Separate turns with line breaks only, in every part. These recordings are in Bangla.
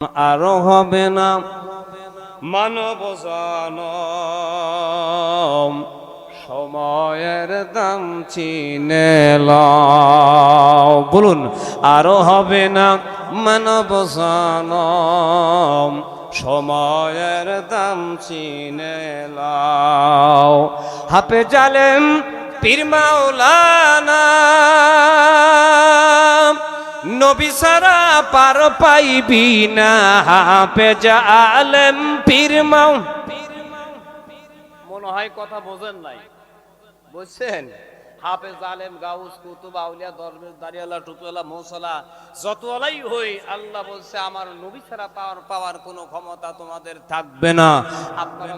আরও হবে না। মানব সময়ের দাম চিনে বলুন, আরও হবে না। মানব সময়ের দাম চিনে লও। হাপে জালেম পীর মাওলানা। নবী সারা পার পাইবি না হাপে জালেম পীর মাও। মনে হয় কথা বোঝেন নাই। বুঝছেন? হাফেজ আলেম গাউস কুতুব আউলিয়া দরবেশ দাঁড়িয়ালা টুপিওয়ালা মৌসলা যতলাই হই আল্লাহ বলছে আমার নবী ছাড়া পাওয়ার পাওয়ার কোনো ক্ষমতা তোমাদের থাকবে না। আপনারা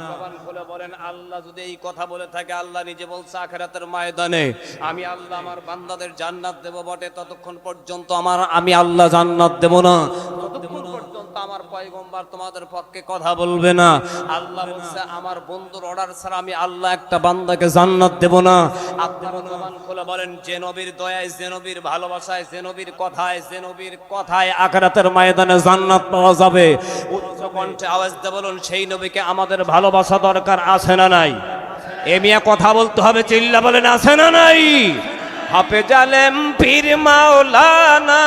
খুলে বলেন, আল্লাহ যদি এই কথা বলে থাকে, আল্লাহ নিজে বলছে আখেরাতের ময়দানে, আমি আল্লাহ আমার বান্দাদের জান্নাত দেব বটে, ততক্ষণ পর্যন্ত আমার, আমি আল্লাহ জান্নাত দেব না। আমার পয়গম্বর তোমাদের পক্ষে কথা বলবে না। আল্লাহ বলছে, আমার বন্ধুর অর্ডার ছাড়া আমি আল্লাহ একটা বান্দাকে জান্নাত দেব না। আপনারা জবান খুলে বলেন, যে নবীর দয়ায়, যে ভালোবাসায়, যে কথায় যে কথায় আখরাতের ময়দানে জান্নাত পাওয়া যাবে। উচ্চ কণ্ঠে আওয়াজ দিয়ে বলুন, সেই নবীকে আমাদের ভালোবাসা দরকার। আছে না নাই? এ মিয়া কথা বলতে হবে, চিল্লা বলেন, আছে না নাই? হাফে জালেম পীর মাওলানা,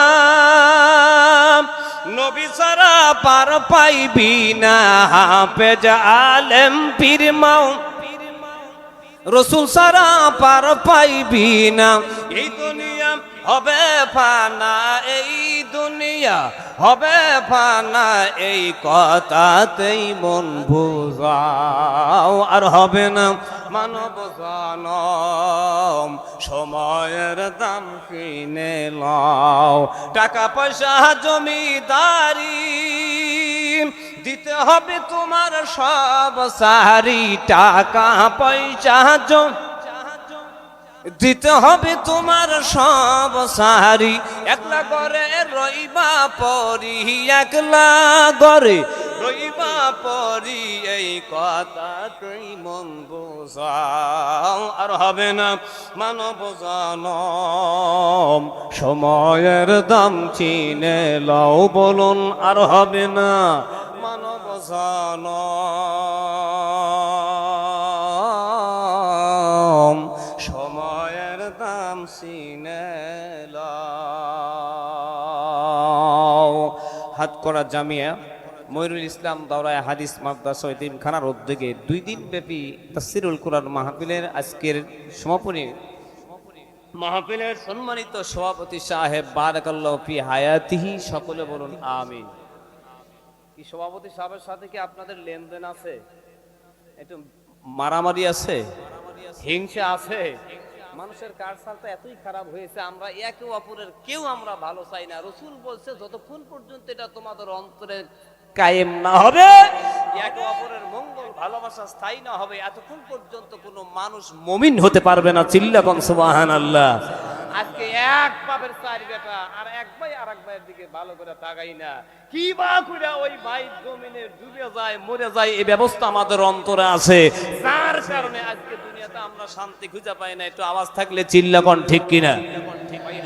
নবী সারা পার পাইবি না। হাফে জালেম পীর মাও রসুল সারা পার পাইবি না। এই দুনিয়া হবে ফানা, এই দুনিয়া হবে ফানা, এই কথাতেই মন বুঝাও। আর হবে না মানব জনম, সময়ের দাম কিনে লও টাকা পয়সা, জমিদারি দিতে হবে তোমার সব সারি টাকা, পয়সা দিতে হবে তোমার সব সারি, একলা করে রইবা পরি, একলা করে রইবা পরি, এই কথা তুই মন বোঝাও। আর হবে না মানব জনম, সময়ের দাম চিনে লও বলুন, আর হবে না জনম। সময়ের দাম চিনে লও। হাত করা জামিয়া। ময়ূরুল ইসলাম দাওরায় হাদিস মাদ্রাসা খানার উদ্যোগে দুই দিন ব্যাপী তাসিরুল কোরআন মাহফিলের আজকের সমাপনী। মাহফিলের সম্মানিত সভাপতি সাহেব বারাকাল্লাহ ফি হায়াতিহি, সকলে বলুন আমিন। কি সভাপতি সাহেবের সাথে কি আপনাদের লেনদেন আছে? একটু মারামারি আছে। হিংসা আছে? মানুষের কারসালটা এতই খারাপ হয়েছে আমরা একে অপরের কেউ আমরা ভালো চাই না। রসুল বলছে যতক্ষণ পর্যন্ত এটা তোমাদের অন্তরে কায়েম না হবে একে অপরের মঙ্গল ভালোবাসা স্থায়ী না হবে এতক্ষণ পর্যন্ত কোনো মানুষ মমিন হতে পারবে না। চিল্লা কন সুবাহান আল্লাহ আজকে এক বাপের চার বেটা, আর এক ভাই আর এক ভাইয়ের দিকে ভালো করে তাকাই না। কি বা করে ওই ভাই জমিনে ডুবে যায়, মরে যায় এই ব্যবস্থা আমাদের অন্তরে আছে। যার কারণে আজকে দুনিয়াতে আমরা শান্তি খুঁজে পাই না, একটু আওয়াজ থাকলে চিল্লা ঠিক কিনা?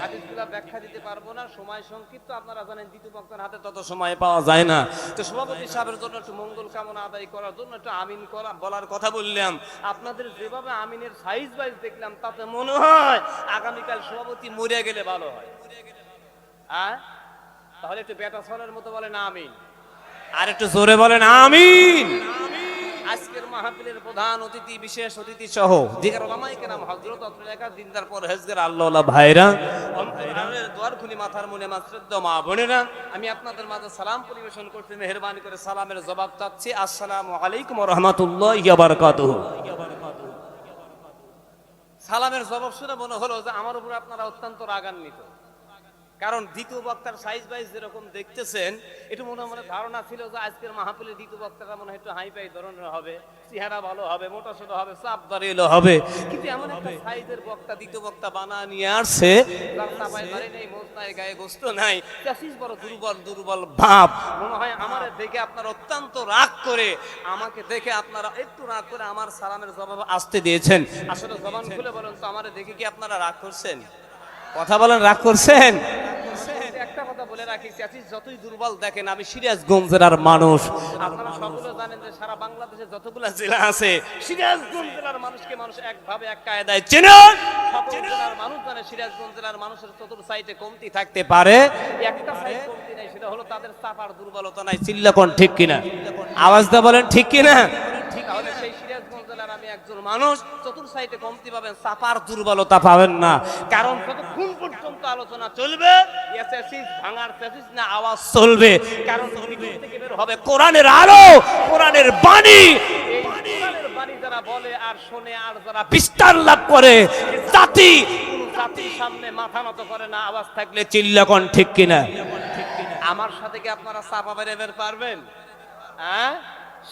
হাদিসগুলো ব্যাখ্যা দিতে পারব না। সময় সংক্ষিপ্ত, আপনারা জানেন দ্বিতীয় বক্তার হাতে তত সময় পাওয়া যায় না। তো সভাপতি সাহেবের জন্য একটু মঙ্গল কামনা আদায় করার জন্য একটু আমিন করা বলার কথা বললাম। আপনাদের যেভাবে আমিনের সাইজ বাইজ দেখলাম, তাতে মনে হয় আগামীকাল সভাপতি মরে গেলে ভালো হয়। আহ? তাহলে একটু বেটা ছলের মতো বলেন আমিন। আর একটু জোরে বলেন আমিন। আজকের মাহফিলের প্রধান অতিথি, বিশেষ অতিথি সহ দিগার ওলামায়ে কেরাম হযরত আত্মলেখা দিনদার পরহেজগার আল্লাহ ভাইরা অন্তরের দুয়ার খুলি মাথার মনে মাশ্রদ্ধ মা বোনেরা, আমি আপনাদের মাঝে সালাম পরিবেশন করতে মেহেরবানি করে সালামের জবাব চাচ্ছি। আসসালামু আলাইকুম ওয়া রাহমাতুল্লাহি ওয়া বারাকাতুহু। সালামের জবাব শুনে মনে হলো যে আমার উপর আপনারা অত্যন্ত রাগান্বিত। কারণ দ্বিতীয় বক্তার সাইজ বাইজ যেরকম দেখতেছেন একটু মনে মনে ধারণা ছিল যে আজকের মাহফিলের দ্বিতীয় বক্তাটা মনে হয় একটু হাই পাই ধরনের হবে, চেহারা ভালো হবে, মোটা সোটা হবে, চাপ দাঁড়িয়ে হবে। কিন্তু এমন একটা সাইজের বক্তা, দ্বিতীয় বক্তা বানা নিয়ে আসছে গায়ে গোস্ত নাই, চাষিস বড় দুর্বল দুর্বল ভাব। মনে হয় আমার দেখে আপনার অত্যন্ত রাগ করে, আমাকে দেখে আপনারা একটু রাগ করে আমার সালামের জবাব আসতে দিয়েছেন। আসলে জবান খুলে বলেন তো, আমার দেখে কি আপনারা রাগ করছেন? কথা বলেন, রাগ করছেন? একটা কথা বলে রাখি চাচি যতই দুর্বল দেখেন আমি সিরাজগঞ্জ জেলার মানুষ। আপনারা সকলে জানেন যে সারা বাংলাদেশে যতগুলো জেলা আছে সিরাজগঞ্জ জেলার মানুষকে মানুষ একভাবে এক কায়দায় চেনে। সকল জেলার মানুষ জানে সিরাজগঞ্জ জেলার মানুষের চতুর সাইডে কমতি থাকতে পারে। একটা সাইড কমতি নাই সেটা হলো তাদের চাপার দুর্বলতা নাই। চিল্লাকন ঠিক কিনা? আওয়াজটা বলেন ঠিক কিনা তাহলে সেই সিরাজগঞ্জ জেলার আমি একজন মানুষ চতুর সাইডে কমতি পাবেন চাপার দুর্বলতা পাবেন না। কারণ যতক্ষণ পর্যন্ত আলোচনা চলবে ভাঙার চেসিস না, আওয়াজ চলবে। কারণ থেকে বের হবে কোরআনের আলো, কোরআনের বাণী। যারা বলে আর শোনে, আর যারা বিস্তার লাভ করে সামনে মাথা করে না, আওয়াজ থাকলে ঠিক আমার সাথে কি আপনারা চাপা বের পারবেন? হ্যাঁ?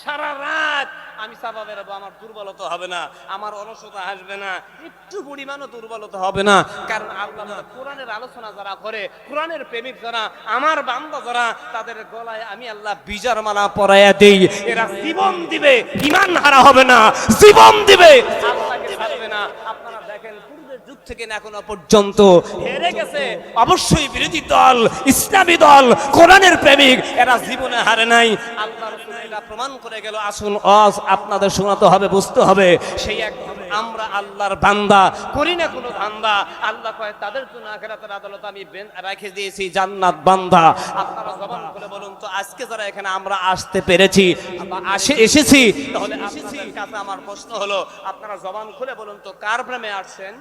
সারা রাত। আমি চাপা বেরোবো আমার দুর্বলতা হবে না, আমার অলসতা আসবে না, একটু পরিমাণও দুর্বলতা হবে না। কারণ আল্লাহ কোরআনের আলোচনা যারা করে, কোরআনের প্রেমিক যারা, আমার বান্দা যারা, তাদের গলায় আমি আল্লাহ বিজার মালা পরাইয়া দেই। এরা জীবন দিবে ইমান হারা হবে না, জীবন দিবে, আল্লাহকে ছাড়বে না আপনারা দেখেন পূর্বের যুগ থেকে না এখনও পর্যন্ত। হেরে গেছে। অবশ্যই বিরোধী দল ইসলামী দল কোরআনের প্রেমিক এরা জীবনে হারে নাই। আল্লাহ প্রমাণ করে গেল আসুন আজ আপনাদের শোনাতে হবে বুঝতে হবে সেই এক আমরা আল্লাহর বান্দা করি না কোনো ধান্দা। আল্লাহ কয় তাদের জন্য আখেরাতের আদালত আমি রেখে দিয়েছি জান্নাত বান্দা। আপনারা জবান করে বলুন তো আজকে যারা এখানে আমরা আসতে পেরেছি বা আসে এসেছি তাহলে আপনাদের কাছে আমার প্রশ্ন হলো আপনারা জবান খুলে বলুন তো কার প্রেমে আসছেন?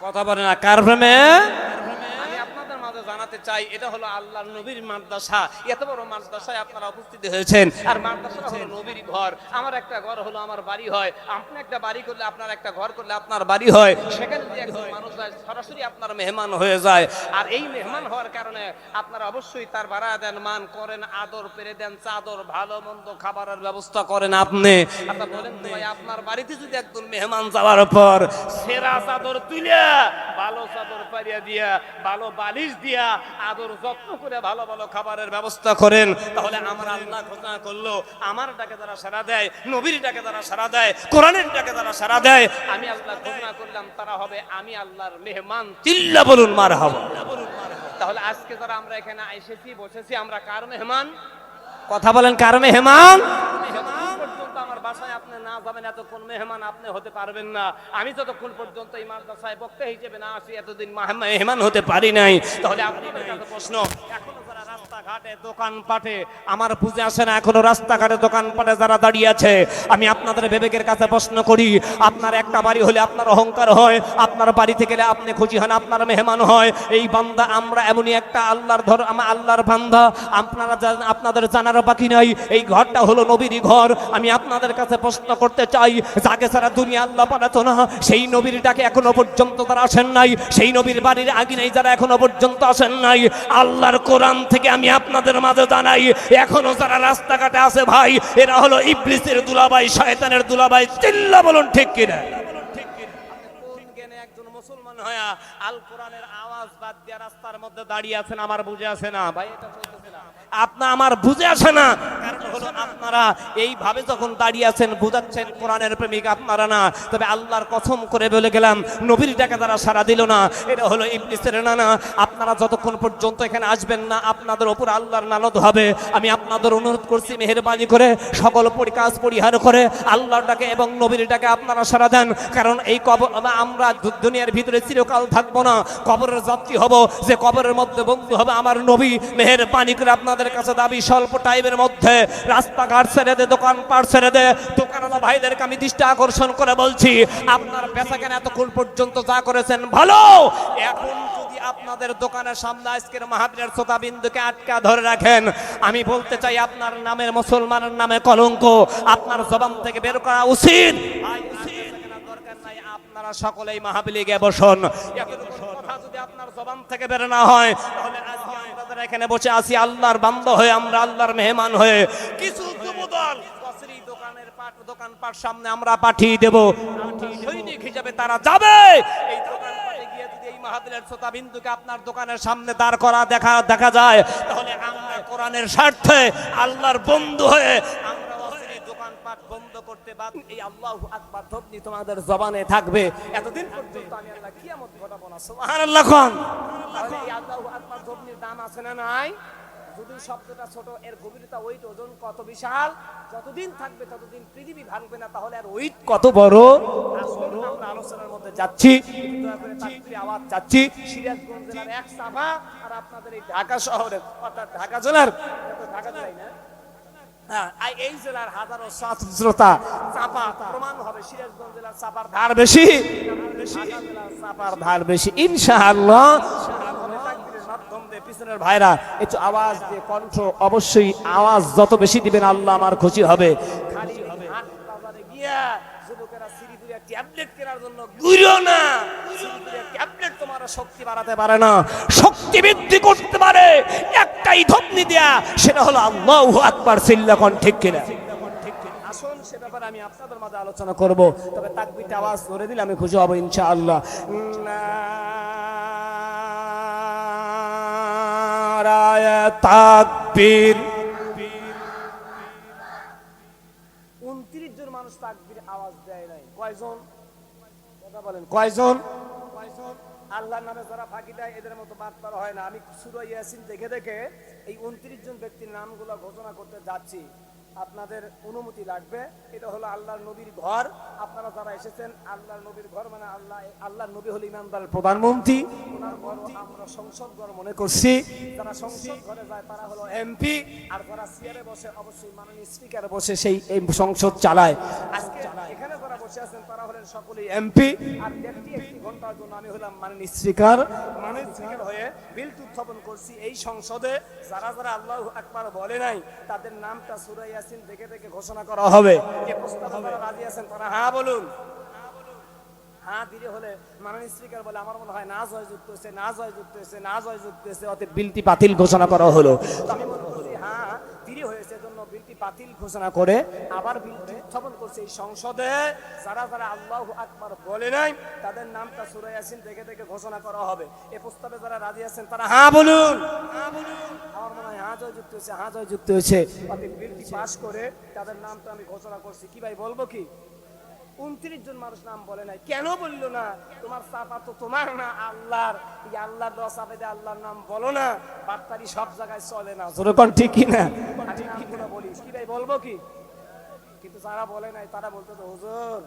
কথা বলে না কার প্রেমে? আমি আপনাদের মাঝে জানাতে চাই, এটা হলো আল্লাহ নবীর মাদ্রাসা। এত বড় মাদ্রাসায় আপনারা উপস্থিত হয়েছেন। আর মাদ্রাসা হলো নবীর ঘর। আমার একটা ঘর হলো আমার বাড়ি হয়। আপনি একটা বাড়ি করলে আপনার একটা ঘর করলে আপনার বাড়ি হয়। সেখানে যদি একজন মানুষ যায়, সরাসরি আপনার মেহমান হয়ে যায়। আর এই মেহমান হওয়ার কারণে আপনারা অবশ্যই তার ভাড়া দেন, মান করেন, আদর পেরে দেন, চাদর, ভালো মন্দ খাবারের ব্যবস্থা করেন আপনি। আচ্ছা বলেন ভাই, আপনার বাড়িতে যদি একজন মেহমান যাওয়ার পর সেরা চাদর তুলে ভালো চাদর পারিয়া দিয়া, ভালো বালিশ দিয়া আদর যত্ন করে ভালো ভালো খাবারের ব্যবস্থা করেন, তাহলে আমার আল্লাহ ঘোষণা করল আমার ডাকে তারা সারা দেয় নবীর ডাকে তারা সারা দেয় কোরআনের ডাকে তারা সারা দেয়, আমি আল্লাহ ঘোষণা করলাম, তারা হবে আমি আল্লাহর মেহমান চিল্লা বলুন মার হব তাহলে আজকে যারা আমরা এখানে এসেছি, বসেছি, আমরা কার মেহমান? কথা বলেন কার মেহমান? আমার বাসায় আপনি না যাবেন, এতক্ষণ মেহমান আপনি হতে পারবেন না। আমি যতক্ষণ পর্যন্ত এই মাদ্রাসায় বক্তা হিসেবে না আসি, এতদিন মাহ- মেহমান হতে পারি নাই। তাহলে আপনি প্রশ্ন, এখনও রাস্তাঘাটে, দোকানপাটে, আমার বুঝে আসে না, এখনও রাস্তাঘাটে, দোকানপাটে যারা দাঁড়িয়ে আছে, আমি আপনাদের বিবেকের কাছে প্রশ্ন করি, আপনার একটা বাড়ি হলে আপনার অহংকার হয়, আপনার বাড়িতে গেলে আপনি খুশি হন, আপনার মেহমান হয়, এই বান্দা আমরা এমনই একটা আল্লাহর ধর আমার আল্লাহর বান্দা, আপনারা আপনাদের জানার বাকি নাই, এই ঘরটা হলো নবীর ঘর, আমি আপনাদের কাছে প্রশ্ন করতে চাই, যাকে সারা দুনিয়া আল্লাহ পাঠাতো না, সেই নবীর ডাকে এখনও পর্যন্ত তারা আসেন নাই, সেই নবীর বাড়ির আগে নেই যারা এখনও পর্যন্ত আসেন নাই, আল্লাহর কোরআন থেকে আমি আপনাদের মাঝে জানাই, এখনও যারা রাস্তাঘাটে আছে ভাই, এরা হলো ইবলিসের দুলাবাই শয়তানের দুলাবাই চিল্লা বলুন ঠিক কিনা? মুসলমান হয়া আল কোরআনের আওয়াজ বাদ দিয়ে রাস্তার মধ্যে দাঁড়িয়ে আছেন, আমার বুঝে আছে না। ভাই, এটা আপনা আমার বুঝে আসে না। কারণ হলো আপনারা এইভাবে যখন দাঁড়িয়ে আছেন, বুঝাচ্ছেন কোরআনের প্রেমিক আপনারা না। তবে আল্লাহর কসম করে বলে গেলাম, নবীর টাকা তারা সারা দিল না। এটা হলো ইবলিসের নানা। আপনারা যতক্ষণ পর্যন্ত এখানে আসবেন না, আপনাদের ওপর আল্লাহর নানত হবে। আমি আপনাদের অনুরোধ করছি, মেহেরবানি করে সকল পরিকাজ পরিহার করে আল্লাহটাকে এবং নবীরটাকে আপনারা সারা দেন। কারণ এই কবর, আমরা দুনিয়ার ভিতরে চিরকাল থাকব না। কবরের যাত্রী হব, যে কবরের মধ্যে বন্ধু হবে আমার নবী। মেহেরবানি করে আপনাদের কাছে দাবি, স্বল্প টাইমের মধ্যে রাস্তাঘাট ছেড়ে দে দোকান পাট ছেড়ে দে। দোকানওয়ালা ভাইদেরকে আমি দৃষ্টি আকর্ষণ করে বলছি, আপনার বেচা কেন এতক্ষণ পর্যন্ত যা করেছেন ভালো? এখন আপনাদের দোকানের সামনে আজকের মাহাবীরের শ্রোতা বিন্দুকে আটকা ধরে রাখেন, আমি বলতে চাই আপনার নামের মুসলমানের নামে কলঙ্ক, আপনার জবান থেকে বের করা উচিত? আপনারা সকলেই মাহাবিলিগে বসুন। কথা যদি আপনার জবান থেকে বের না হয়, তাহলে আজকে আপনাদের এখানে বসে আছি আল্লাহর বান্দ হয়ে আমরা আল্লাহর মেহমান হয়ে। কিছু যুবদল। দোকানের পাট দোকান পাট সামনে আমরা পাঠিয়ে দেব। সৈনিক হিসাবে তারা যাবে। এই দোকানপাটে গিয়ে যদি এই মাহাবিলের শ্রোতা বিন্দুকে আপনার দোকানের সামনে দাঁড় করা দেখা দেখা যায় তাহলে আমরা কোরআনের স্বার্থে আল্লাহর বন্ধু হয়ে আমরা দোকানপাট
পাঠ বন্ধ করতে বাদ, এই আল্লাহু আকবার ধ্বনি তোমাদের জবানে থাকবে। এতদিন পর্যন্ত আমি আল্লাহ কিয়ামত ঘটাবো না, সুবহানাল্লাহ খান। এই আল্লাহু আকবার ধ্বনির দাম আছে না নাই? যদি শব্দটা ছোট, এর গভীরতা ওইট ওজন কত বিশাল? যতদিন থাকবে ততদিন পৃথিবী ভাঙবে না, তাহলে আর ওইট কত বড়? আমরা আলোচনার মধ্যে যাচ্ছি আওয়াজ যাচ্ছি সিরাজগঞ্জ জেলার এক সাভা আর আপনাদের এই ঢাকা শহরের, অর্থাৎ ঢাকা জেলার ঢাকা জেলায় না? ছাত্রতা চাপা হবে হবে পিছনের ভাইরা, একটু আওয়াজ দিয়ে কণ্ঠ, অবশ্যই আওয়াজ যত বেশি দিবেন আল্লাহ আমার খুশি হবে। খালি বাজারে গিয়া যুবকেরা সিরিপুরিয়া ট্যাবলেট কেনার জন্য না। তোমার শক্তি বাড়াতে পারে না। শক্তি বৃদ্ধি করতে পারে। একটাই ধপনি দেয়া, সেটা হলো আল্লাহু আকবার সিল্লাকন ঠিক কিনা? আমি উনত্রিশ জন মানুষ তাকবীর আওয়াজ দেয় নাই। কয়জন? কথা বলেন, কয়জন? আল্লাহর নামে যারা ফাঁকি দেয়, এদের মতো বাটপার হয় না। আমি সুরা ইয়াসিন দেখে দেখে এই উনত্রিশ জন ব্যক্তির নামগুলো ঘোষণা করতে যাচ্ছি। আপনাদের অনুমতি লাগবে। এটা হলো আল্লাহর নবীর ঘর। আপনারা যারা এসেছেন, আল্লাহর নবীর ঘর মানে আল্লাহ আল্লাহর নবী হল ইমানদার প্রধানমন্ত্রী। ওনার ঘর আমরা সংসদ ঘর মনে করছি। যারা সংসদ ঘরে যায়, তারা হলো এমপি আর যারা চেয়ারে বসে, অবশ্যই মাননীয় স্পিকার বসে সেই এই সংসদ চালায়। আজকে এখানে যারা বসে আছেন, তারা হলেন সকলেই এমপি আর একটি একটি ঘণ্টার জন্য আমি হলাম মাননীয় স্পিকার মাননীয় স্পিকার হয়ে বিল উত্থাপন করছি এই সংসদে। যারা যারা আল্লাহ আকবার বলে নাই, তাদের নামটা সুরাই ইয়াসিন দেখে দেখে ঘোষণা করা হবে। কে প্রস্তাব রাজি আছেন? তারা হ্যাঁ বলুন। হ্যাঁ দিলে হলে মাননীয় স্পিকার বলে আমার মনে হয় না জয় যুক্ত হয়েছে, না জয় যুক্ত হয়েছে, না জয় যুক্ত হয়েছে, অতএব বিলটি বাতিল ঘোষণা করা হলো। আমি মনে করছি হ্যাঁ দেরি হয়েছে জন্য বিলটি বাতিল ঘোষণা করে আবার বিলটি উত্থাপন করছে এই সংসদে। যারা যারা আল্লাহ আকবার বলে নাই, তাদের নামটা সুরাই আসিন দেখে দেখে ঘোষণা করা হবে। এ প্রস্তাবে যারা রাজি আছেন, তারা হ্যাঁ বলুন। হ্যাঁ বলুন আমার মনে হয় হ্যাঁ জয় যুক্ত হয়েছে হ্যাঁ জয় যুক্ত হয়েছে। বিলটি পাশ করে তাদের নামটা আমি ঘোষণা করছি। কি ভাই, বলব কি? উনত্রিশ জন মানুষ নাম বলে নাই। কেন বলল না? তোমার চাপা তো তোমার না, আল্লাহর। এই আল্লাহর আল্লাহর নাম বলো না বার্তারি সব জায়গায় চলে না। যেরকম ঠিক কি না? আমি নামগুলো বলি। কি ভাই, বলব কি? কিন্তু যারা বলে নাই, তারা বলতে তো হুজুর,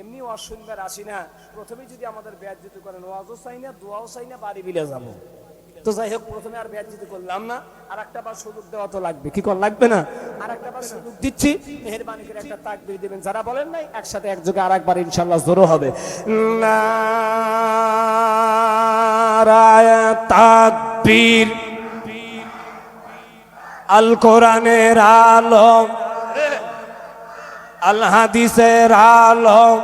এমনি অসুন্দর আসি না। প্রথমেই যদি আমাদের ব্যাজ দিতে করেন, ওয়াজও চাই না, দোয়াও চাই না, বাড়ি বিলে যাব। তো যাই হোক, প্রথমে আর ব্যাজ দিতে করলাম না, আর একটা বার সুযোগ দেওয়া তো লাগবে। কি কর, লাগবে না? আর একটা বার সুযোগ দিচ্ছি। মেহরবানি করে একটা তাকবির দিবেন। যারা বলেন নাই, একসাথে একযোগে আর একবার ইনশাল্লাহ জোরো হবে তাকবীর। আল কোরআনের আলম। আল হাদিসের আলম।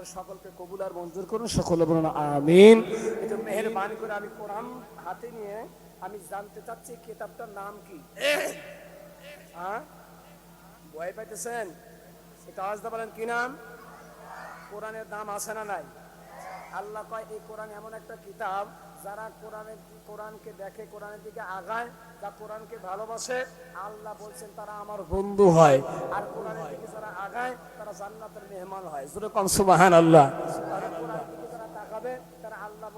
আপনাদের সকলকে কবুল আর মঞ্জুর করুন, সকলে বলুন আমিন। একটু মেহরবানি করে আমি কোরআন হাতে নিয়ে আমি জানতে চাচ্ছি কিতাবটার নাম কি? হ্যাঁ? ভয় পাইতেছেন? আওয়াজ দিয়ে বলেন, কি নাম? কোরআনের নাম আছে না নাই? আল্লাহ কয়, এই কোরআন এমন একটা কিতাব যারা কোরআনের কোরআনকে দেখে, কোরআনের দিকে আগায়, যা কোরআনকে ভালোবাসে, আল্লাহ বলছেন তারা আমার বন্ধু হয়। আর কোরআনের দিকে যারা আগায়, তারা জান্নাতের মেহমান হয়। যেরকম সুবাহান আল্লাহ তারা কোরআনের দিকে যারা তাকাবে আল্লাহ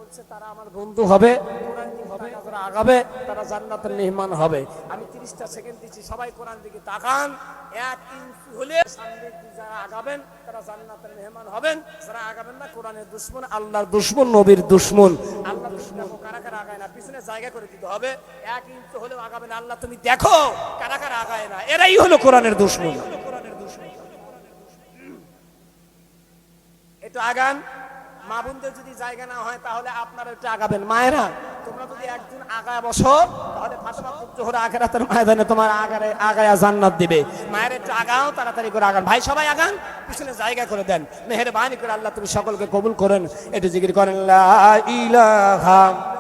আল্লাহর দুশ্মন, নবীর দুশ্মন। আল্লাহ কারা আগায় না তুমি দেখো কারা কারা আগায় না এরাই হলো কোরআনের দুশ্মন। একটু আগান। মা বোনদের যদি জায়গা না হয়, তাহলে আপনারা একটু আগাবেন। মায়েরা, তোমরা যদি একদিন আগায় বসো, তাহলে ফাতেমা জোহর আখেরাতের ময়দানে তোমার আগারে আগায়া জান্নাত দিবে। মায়ের একটু আগাও, তাড়াতাড়ি করে আগান। ভাই, সবাই আগান। পিছনে জায়গা করে দেন। মেহেরবানি করে আল্লাহ তুমি সকলকে কবুল করেন। এটা জিকির করেন, লা ইলাহা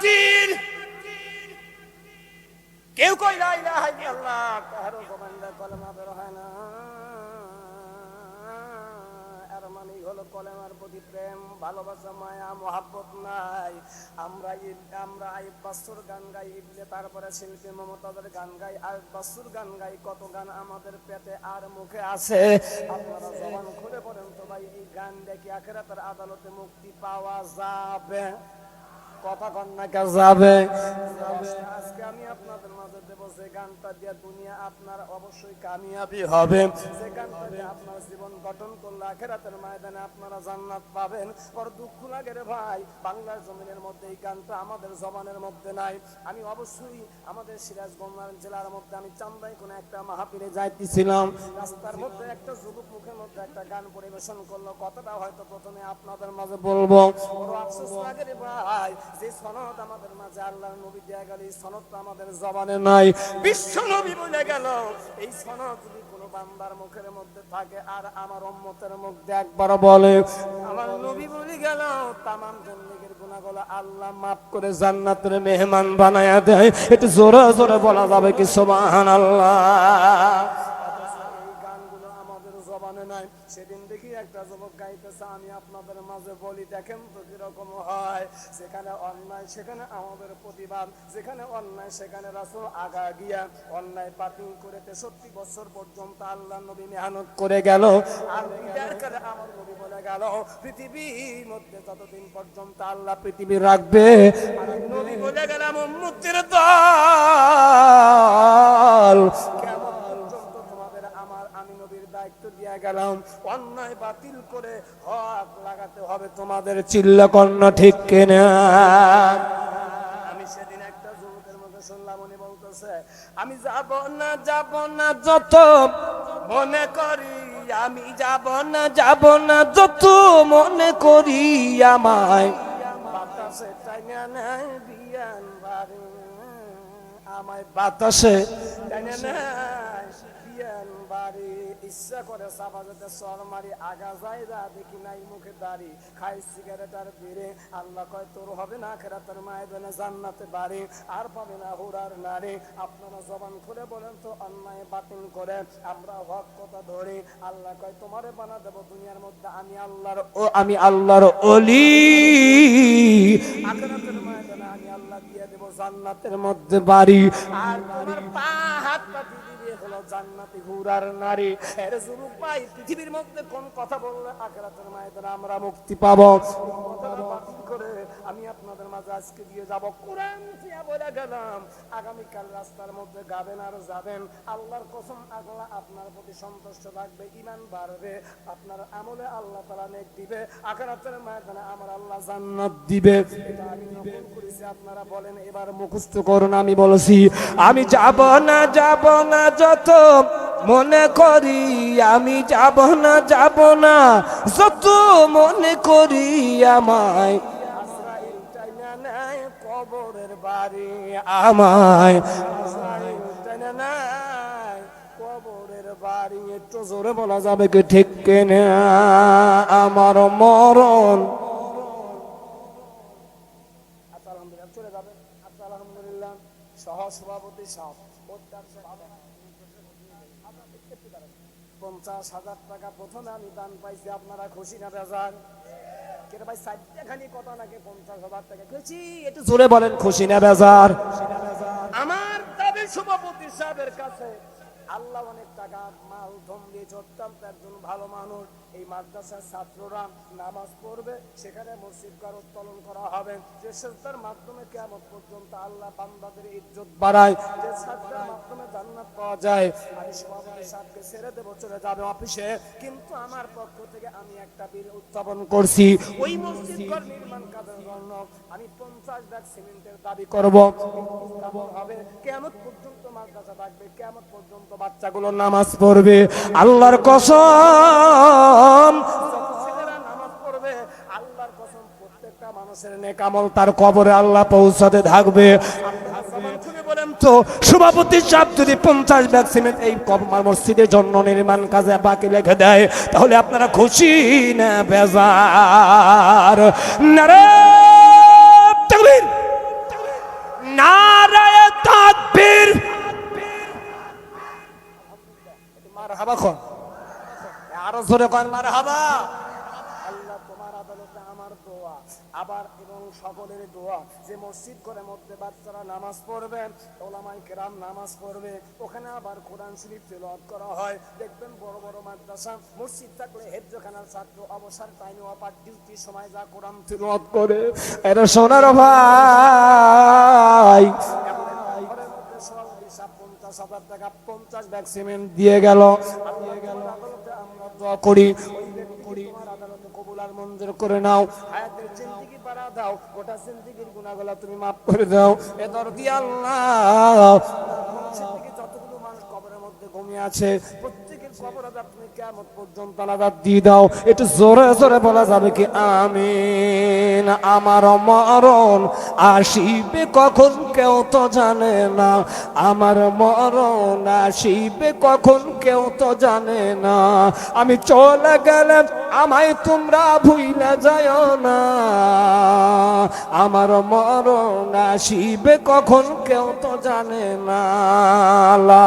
তীর কেউ কই লা ইলাহা ইল্লাল্লাহ কারও জবান দিয়ে কলেমা বের হয় না এর মানে হলো কলেমার প্রতি প্রেম ভালোবাসা মায়া মহাব্বত নাই আমরা ইব- আমরা আইব বাসুর গান গাই ইবনে তারপরে শিল্পী মমতাদের গান গাই, আর বাসুর গান গাই, কত গান আমাদের পেটে আর মুখে আছে। আপনারা জবান খুলে পড়েন তো ভাই, এই গান দেখি আখেরাতের আদালতে মুক্তি পাওয়া যাবে? কথা কন্যাকে যাবে। আজকে আমি আপনাদের মাঝে দেবো, যে গানটা দিয়ে দুনিয়া আপনার অবশ্যই কামিয়াবি হবে। যে গানটা দিয়ে আপনার জীবন গঠন করলে আখেরাতের ময়দানে আপনারা জান্নাত পাবেন। বড় দুঃখ লাগে রে ভাই, বাংলার জমিনের মধ্যে এই গানটা আমাদের জবানের মধ্যে নাই। আমি অবশ্যই আমাদের সিরাজগঞ্জ জেলার মধ্যে আমি চান্দাই কোনো একটা মাহাপিরে যাইতেছিলাম। রাস্তার মধ্যে একটা যুবক মুখের মধ্যে একটা গান পরিবেশন করল। কথাটা হয়তো প্রথমে আপনাদের মাঝে বলব। আফসোস লাগে রে ভাই যে সনদ আমাদের মাঝে আল্লাহর নবী দেয়া গেল, এই সনদ তো আমাদের জবানে নাই। বিশ্ব নবী বলে গেল, এই সনদ যদি কোনো বান্দার মুখের মধ্যে থাকে আর আমার উম্মতের মধ্যে একবার বলে, আমার নবী বলে গেল, তামাম জিন্দেগীর গুনাহগুলো আল্লাহ মাফ করে জান্নাতের মেহমান বানায়া দেয়। একটু জোরে জোরে বলা যাবে কি সুবহানাল্লাহ? সেদিন দেখি একটা যুবক গাইতেছে, আমি আপনাদের মাঝে বলি, দেখেন তো কীরকম হয়। সেখানে অন্যায়, সেখানে আমাদের প্রতিবাদ। যেখানে অন্যায়, সেখানে রাসূল আগা গিয়া অন্যায় পাতিল করে তেষট্টি বছর পর্যন্ত আল্লাহ নবী মেহনত করে গেল। আর করে আমার নবী বলে গেল, পৃথিবীর মধ্যে ততদিন পর্যন্ত আল্লাহ পৃথিবী রাখবে নবী বলে গেলাম, উম্মতের দল, কেমন পর্যন্ত তোমাদের আমার আমি নবীর দায়িত্ব দিয়ে গেলাম। অন্যায় বাতিল করে হক লাগাতে হবে তোমাদের চিল্লা কন্যা, ঠিক কিনা? আমি সেদিন একটা যুবকের মুখে শুনলাম, উনি বলতেছে, আমি যাব না যাব না, যত মনে করি, আমি যাব না যাব না, যত মনে করি আমায়। আমায় বাতাসে টাইনা নাই, বিয়ান বাড়ি। ইচ্ছা করে সাবা যেতে সর মারি আগা যাই যা দেখি নাই মুখে দাড়ি। খাই সিগারেট আর বেড়ে। আল্লাহ কয়, তোর হবে না খেরাতের মায়ের জান্নাতে বাড়ি। আর পাবে না হুরার নারী আপনারা জবান খুলে বলেন তো, অন্যায় বাতিল করে আমরা হক কথা ধরে। আল্লাহ কয়, তোমারে বানা দেবো দুনিয়ার মধ্যে, আমি আল্লাহর ও, আমি আল্লাহর অলি আখেরাতের ময়দানে আমি আল্লাহ দিয়ে দেবো জান্নাতের মধ্যে বাড়ি। আর তোমার পা হুরার নারী। এর শুরু পাই, পৃথিবীর মধ্যে কোন কথা বললে আখেরাতের ময়দানে আমরা মুক্তি পাবো? করে আমি আপনাদের মাঝে আজকে দিয়ে যাব। কোরআন দিয়া বলে গেলাম। আগামীকাল রাস্তার মধ্যে গাবেন আর যাবেন। আল্লাহর কসম, আল্লাহ আপনার প্রতি সন্তুষ্ট থাকবে ইমান বাড়বে। আপনার আমলে আল্লাহ তালা নেক দিবে। আখেরাতের ময়দানে আমার আল্লাহ জান্নাত দিবে। এটা আমি নকল করেছি, আপনারা বলেন, এবার মুখস্থ করুন, আমি বলছি, আমি যাব না যাব না, যত মনে করি, আমি যাব না যাব না, যত মনে করি, আমায় টাইনা নেয় কবরের বাড়ি, আমায় নেয় কবরের বাড়ি। একটু জোরে বলা যাবে কি ঠিক কেনা? আমার মরণ। আচ্ছা আচ্ছা সভাপতি সব পঞ্চাশ হাজার টাকা প্রথমে আমি দান পাইছি, আপনারা খুশি না বেজান ভাই খানি কথা নাকি পঞ্চাশ হাজার টাকা? বলেন, খুশি না আমার কাছে, আল্লাহ অনেক টাকা, মাল, ধন দিয়েছে অত্যন্ত একজন ভালো মানুষ। এই মাদ্রাসার ছাত্ররা নামাজ পড়বে, সেখানে মসজিদ ঘর উত্তোলন করা হবে। যে সেজদার মাধ্যমে কেমন পর্যন্ত আল্লাহ বান্দাদের ইজ্জত বাড়ায়, যে সাজদার মাধ্যমে জান্নাত পাওয়া যায়, আমি সভাপতি সাহেবকে ছেড়ে দেবো, চলে যাবে অফিসে। কিন্তু আমার পক্ষ থেকে আমি একটা বিল উত্থাপন করছি। ওই মসজিদ ঘর নির্মাণ কাজের জন্য আমি পঞ্চাশ ব্যাগ সিমেন্টের দাবি করব। হবে। কেমন পর্যন্ত মাদ্রাসা থাকবে কেমন পর্যন্ত বাচ্চাগুলো নামাজ পড়বে। আল্লাহর কসম কসম। মানুষের নেকামল তার কবরে আল্লাহ পৌঁছাতে থাকবে। বলেন তো যদি পঞ্চাশ ব্যাগ সিমেন্ট এই মসজিদের নির্মাণ কাজে বাকি লেখে দেয় তাহলে আপনারা খুশি না বেজার? নারায় আরও জোরে কন মার হাবা আল্লাহ তোমার আদালতে আমার দোয়া আবার এবং সকলের দোয়া যে মসজিদ করে মধ্যে বাচ্চারা নামাজ পড়বে ওলামাই কেরাম নামাজ পড়বে ওখানে আবার কোরআন শরীফ তেলাওয়াত করা হয়। দেখবেন বড় বড় মাদ্রাসা মসজিদ থাকলে হেফজখানার ছাত্র অবসর টাইমে অপার ডিউটি সময় যা কোরআন তেলাওয়াত করে। এটা সোনার ভাই। পঞ্চাশ হাজার টাকা পঞ্চাশ ব্যাগ সিমেন্ট দিয়ে গেল। আমরা করি তোমার আদালতে কবুল মঞ্জুর করে নাও। হায়াতের জিন্দিগি বাড়া দাও। গোটা জিন্দিগির গুনাহগুলো তুমি মাফ করে দাও। এ দরদি জিন্দিগি যতগুলো মানুষ কবরের মধ্যে আছে। প্রত্যেকের তুমি কিয়ামত পর্যন্ত আলাদা দিয়ে দাও। একটু জোরে জোরে বলা যাবে কি আমার মরণ আসিবে কখন কেউ তো জানে না। আমার মরণ আসিবে কখন কেউ তো জানে না। আমি চলে গেলে আমায় তোমরা ভুইলা যায় না। আমার মরণ আসিবে কখন কেউ তো জানে না। লা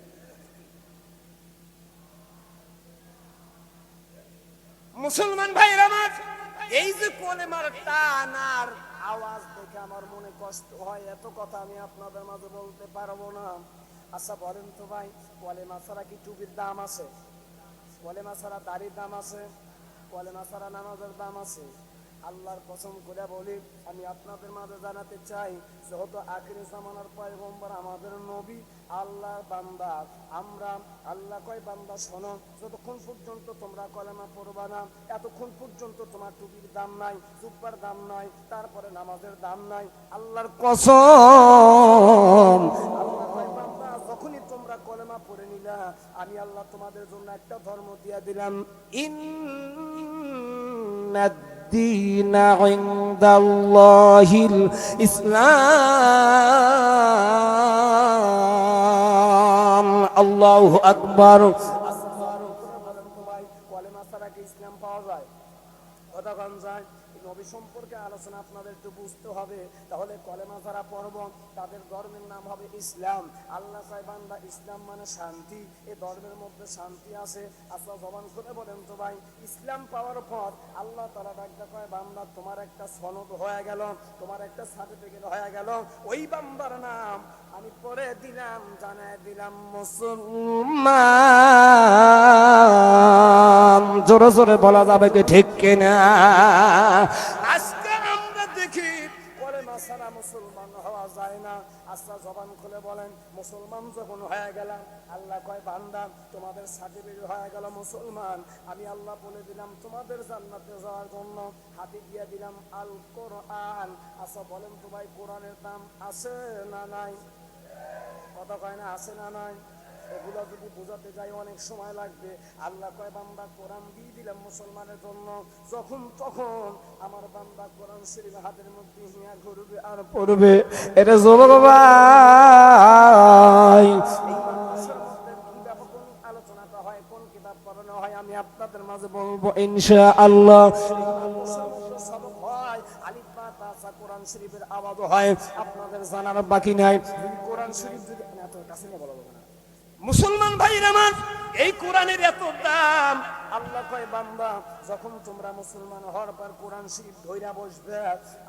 মুসলমান ভাই আমার এই যে কলেমার টান আর আওয়াজ দেখে আমার মনে কষ্ট হয়, এত কথা আমি আপনাদের মাঝে বলতে পারব না। আচ্ছা বলেন তো ভাই, কলেমা ছাড়া কি টুপির দাম আছে? কলেমা ছাড়া দাড়ির দাম আছে? কলেমা ছাড়া নামাজের দাম আছে? আল্লাহর কসম করে বলি, আমি আপনাদের মাঝে জানাতে চাই, যেহেতু আখিরি জামানার পয়গম্বর আমাদের নবী, আল্লাহর বান্দা। আমরা আল্লাহ কয় বান্দা, শোনো, যতক্ষণ পর্যন্ত তোমরা কলেমা পড়বা না, এতক্ষণ পর্যন্ত তোমার টুপির দাম নাই চুপ্পার দাম নাই, তারপরে নামাজের দাম নাই। আল্লাহর কসম। আল্লাহ যখনই তোমরা কলেমা নিলা, আমি আল্লাহ তোমাদের জন্য একটা ধর্ম দিয়া দিলাম। ইন্নাদ الدين عند الله الإسلام. الله أكبر. সম্পর্কে আলোচনা আপনাদের একটু বুঝতে হবে। তাহলে কলেমা যারা পড়ব, তাদের ধর্মের নাম হবে ইসলাম। আল্লাহ চাই বান্দা ইসলাম মানে শান্তি। এ ধর্মের মধ্যে শান্তি আছে। আচ্ছা জবান করে বলেন তো ভাই, ইসলাম পাওয়ার পর আল্লাহ তারা ডাকতে কয়, বান্দা, তোমার একটা সনদ হয়ে গেল, তোমার একটা সার্টিফিকেট হয়ে গেল। ওই বান্দার নাম আমি পরে দিলাম, জানায় দিলাম মুসলমান। জোরে জোরে বলা যাবে কি ঠিক কিনা? মুসলমান যখন হয়ে গেলাম, আল্লাহ কয়, বান্দা, তোমাদের সার্টিফিকেট হয়ে গেল মুসলমান। আমি আল্লাহ বলে দিলাম, তোমাদের জান্নাতে যাওয়ার জন্য হাতে দিয়ে দিলাম আল কোরআন আচ্ছা বলেন তো ভাই, কোরআনের দাম আছে না নাই? কথা কয় না, আছে না নাই? এগুলো যদি বোঝাতে যাই অনেক সময় লাগবে। আল্লাহ কয় বান্দা কোরআন দিয়ে দিলাম মুসলমানের জন্য। যখন তখন আমার বান্দা কোরআন শরীফ হাতের মধ্যে হিয়া ঘুরবে আর পড়বে। এটা জোর ব্যাপক কোন আলোচনাটা হয় কোন কিতাব পড়ানো হয় আমি আপনাদের মাঝে বলব ইনশা আল্লাহ হয় কোরআন শরীফের আওয়াজ হয়। আপনাদের জানার বাকি নাই। কোরআন শরীফ যদি এত কাছে বলা মুসলমান ভাইরা আমার, এই কোরআনের এত দাম। আল্লাহ কয়, বান্দা, যখন তোমরা মুসলমান হওয়ার পর কোরআন শরীফ ধইরা বসবে,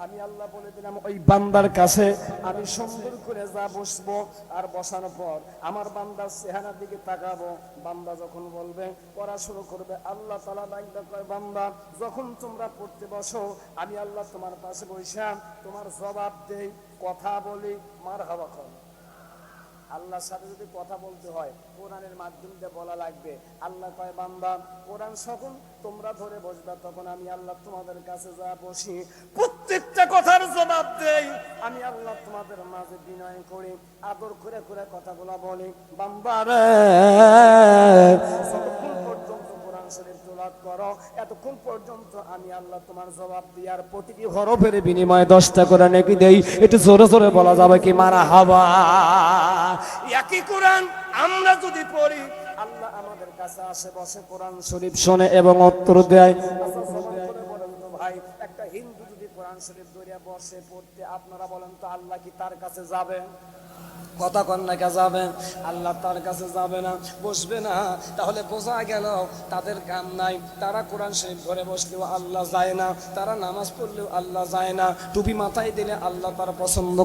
আমি আল্লাহ বলে দিলাম, ওই বান্দার কাছে আমি সুন্দর করে যা বসবো আর বসানোর পর আমার বান্দার চেহারার দিকে তাকাবো। বান্দা যখন বলবে, পড়া শুরু করবে, আল্লাহ তালা ডাকতে কয়, বান্দা, যখন তোমরা পড়তে বসো, আমি আল্লাহ তোমার পাশে বসা তোমার জবাব দেই, কথা বলি মার হাওয়া কর। আল্লাহর সাথে যদি কথা বলতে হয়, কোরআনের মাধ্যম দিয়ে বলা লাগবে, আল্লাহ কয়, বান্দা, কোরআন সকল তোমরা ধরে বসবে, তখন আমি আল্লাহ তোমাদের কাছে যা বসি, প্রত্যেকটা কথার জবাব দেই। আমি আল্লাহ তোমাদের মাঝে বিনয় করি, আদর করে করে কথাগুলো বলি। বান্দা তেলাওয়াত করো। এতক্ষণ পর্যন্ত আমি আল্লাহ তোমার জবাব দিয়ার প্রতিটি হরফের বিনিময়ে দশটা করে নাকি দেই। একটু জোরে জোরে বলা যাবে কি মারা হাবা একই কোরআন আমরা যদি পড়ি, আল্লাহ আমাদের কাছে আসে, বসে কোরআন শরীফ শোনে এবং উত্তর দেয় আচ্ছা, জবান করে বলেন তো ভাই একটা হিন্দু যদি কোরআন শরীফ ধরিয়া বসে পড়তে আপনারা বলেন তো আল্লাহ কি তার কাছে যাবে? কথা কন্যাকে যাবে? আল্লাহ তার কাছে যাবে না। বসবে না। তাহলে বোঝা গেল তাদের কাম নাই। তারা কোরআন শরীফ ঘরে বসলেও আল্লাহ যায় না। তারা নামাজ পড়লেও আল্লাহ যায় না। টুপি মাথায় দিলে আল্লাহ তার পছন্দ